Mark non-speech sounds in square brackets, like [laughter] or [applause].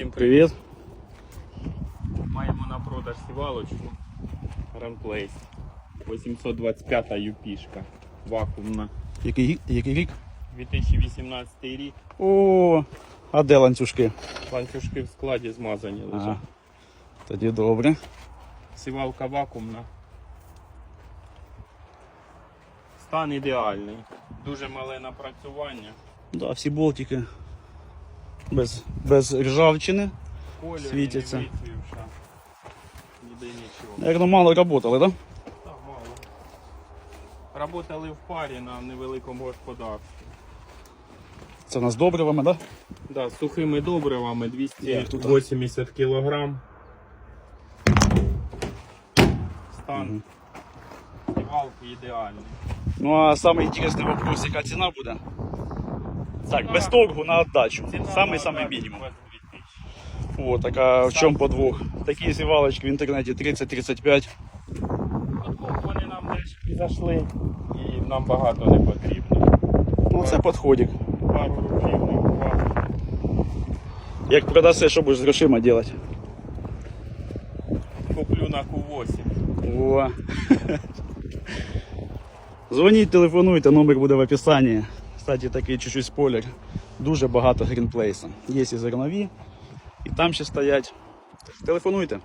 Всім привіт. Маємо на продаж сівалочку Ранплейс. 825 юпішка. Вакуумна. Який, рік- який рік? 2018 рік. О, а де ланцюжки? Ланцюжки в складі змазані лежать. Ага. Тоді добре. Сівалка вакуумна. Стан ідеальний. Дуже мале напрацювання. Да, всі болтики без, без ржавчини. Колір Світяться. нічого. Наверно, мало працювали, так? Да? Так, мало. Работали в парі на невеликому господарстві. Це у нас добривами, так? Да? Да, з сухими добривами Як тут, а? 280 кг. Стан Мгм. сівалки ідеальний. Ну а самий вопрос, яка ціна буде? Так, без торгу на отдачу. Самий самий мінімум. 22 О, така в чому подвох. Такі сівалочки в інтернеті 30-35. От вони нам теж і зайшли, і нам багато не потрібно. Ну це підходик. Пару років не бувало. Як продаси, що будеш з грошима робити? Куплю на Q8. О. [laughs] Дзвоніть, телефонуйте, номер буде в описанні. Кстати, такий чуть-чуть спойлер. Дуже багато грінплейса. Є і зернові, і там ще стоять. Телефонуйте.